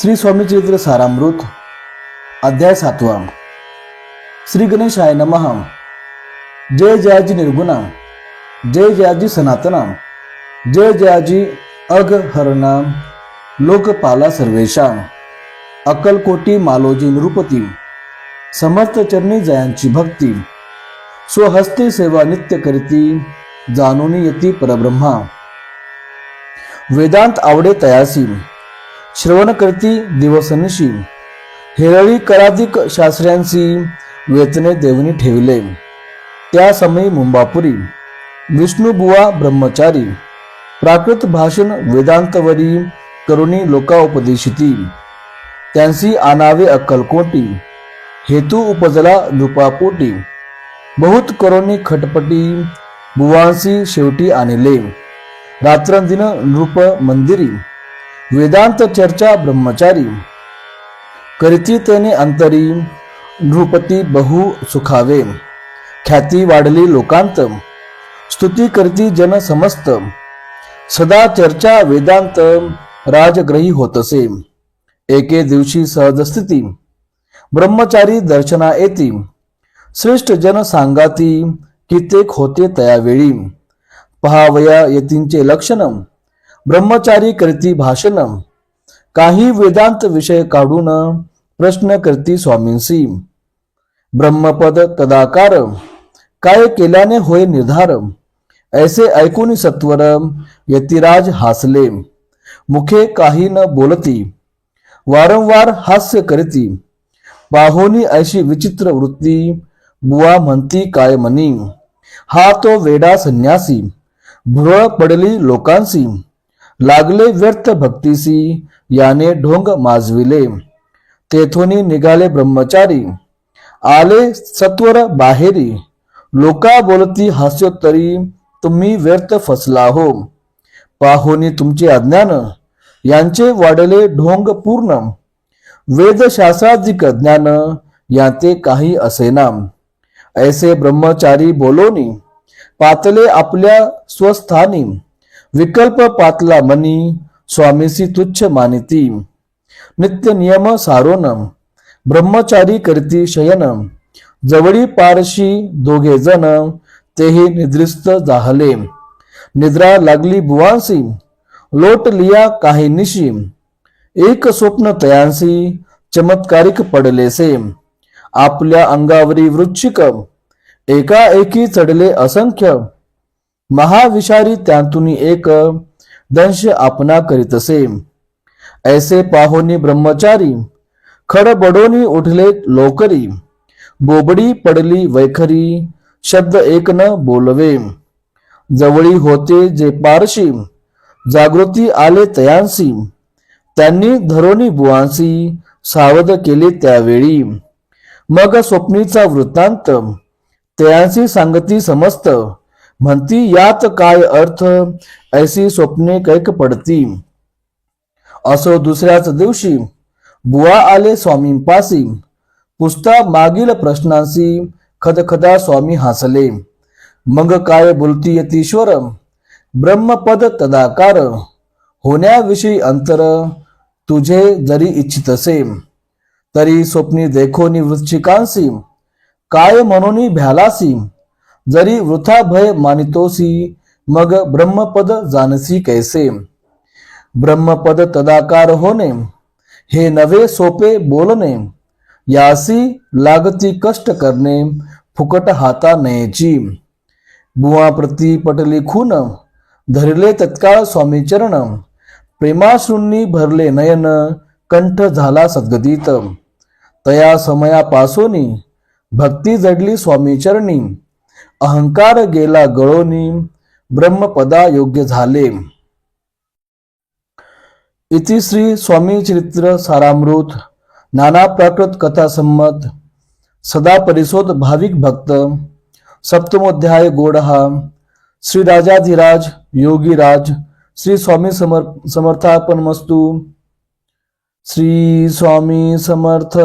श्री स्वामीचरित्र सारामृत अध्याय सातवा. श्री गणेशाय नमः. जय जयाजी निर्गुणा जय जयाजी सनातना जय जयाजी अघहरणा लोकपाला सर्वेशा अक्कलकोटी मालोजी नृपती समर्थ चरणी जयांची भक्ती स्वहस्ते सेवा नित्य करीती जाणून येती परब्रह्मा. वेदांत आवडे तयासी श्रवण करती दिवसनिशी हेरळी कराधिक शास्त्र्यांशी वेतने देवनी ठेवले. त्या समयी मुंबापुरी. विष्णुबुवा ब्रह्मचारी. प्राकृत भाषण वेदांतवरी करुणी लोकाउपदेशिती. त्यांची आनावे अक्कलकोटी हेतू उपजला लुपापोटी बहुत करोनी खटपटी बुवांसी शेवटी आणले. रात्रंदिन नृप मंदिरी. वेदांत चर्चा ब्रह्मचारी. करीती तेने अंतरी नृपती बहु सुखावे. ख्याती वाढली लोकांत. स्तुती करती जन समस्त. सदा चर्चा वेदांत राजग्रही होतसे. एके दिवशी सहज स्थिती. ब्रह्मचारी दर्शना येती. श्रेष्ठ जन सांगाती कित्येक होते तयावेळी. पहावया यतींचे लक्षण. ब्रह्मचारी करती भाषण, काही वेदांत विषय काढून प्रश्न करती स्वामींसी ब्रह्मपद तदाकार, काय केल्याने होय निर्धार, ऐसे ऐकून सत्वर यतिराज हासले. मुखे काही न बोलती, वारंवार हास्य करती पाहोनी अशी विचित्र वृत्ती, बुवा म्हणती काय मनी हा तो वेडा संन्यासी, भुरळ पडली लोकांसी लागले व्यर्थ भक्तीसी याने ढोंग माजविले. तेथोनी निघाले ब्रह्मचारी आले सत्वर बाहेरी. लोका बोलती हास्योत्तरी तुम्ही व्यर्थ फसला हो. पाहोनी तुमचे अज्ञान यांचे वाढले ढोंग पूर्ण. वेदशास्त्राधिक ज्ञान याते काही असेना ऐसे ब्रह्मचारी बोलोनी पातले आपल्या स्वस्थानी. विकल्प पातला मनी स्वामीसी तुच्छ मानिती नित्य नियम सारोन ब्रह्मचारी करती शयन जवळी पारशी दोघे जण तेही निद्रिस्त जाहले निद्रा लागली बुवांसी लोट लिया काही निशी एक स्वप्न तयांसी चमत्कारिक पडलेसे. आपल्या अंगावरी वृच्छिक एकाएकी चढले असंख्य महाविषारी त्यातून एक दंश आपणा करीतसे ऐसे पाहोनी ब्रह्मचारी खडबडोनी उठले लोकरी बोबडी पडली वैखरी शब्द एक न बोलवे. जवळी होते जे पारशी जागृती आले तयांसी त्यांनी धरोनी बुवांसी सावध केले त्यावेळी. मग स्वप्नीचा वृत्तांत तयांसी सांगती समस्त म्हणती यात काय अर्थ? ऐसी स्वप्ने कैक पडती. असो दुसऱ्याच दिवशी. बुवा आले स्वामींपासी. पुसता मागील प्रश्नांशी खदखदा स्वामी हसले. मग काय बोलती यतीश्वर? ब्रह्मपद तदाकार. होण्याविषयी अंतर तुझे जरी इच्छित असे तरी स्वप्नी देखो वृश्चिकांसी काय म्हणून भ्यालासी? जरी वृथा भय मानितोसी मग ब्रह्मपद जानसी कैसे? ब्रह्मपद तदाकार होणे हे नवे सोपे बोलणे यासी लागती कष्ट करणे फुकट हाता नयेची बुवा प्रती पटली खून धरले तत्काळ स्वामी चरण प्रेमाश्रूंनी भरले नयन कंठ झाला सद्गदीत तया समयापासोनी भक्ती जडली स्वामी चरणी. अहंकार गेला गळोनी ब्रह्मपदा योग्य झाले. इति श्री स्वामी चरित्र सारामृत, नाना प्राकृत कथा संमत, सदा परिशोध भाविक भक्त, सप्तमोध्याय गोडहा, श्री राजाधिराज, योगीराज, श्री स्वामी समर समर्थापन मस्तु श्री स्वामी समर्थ.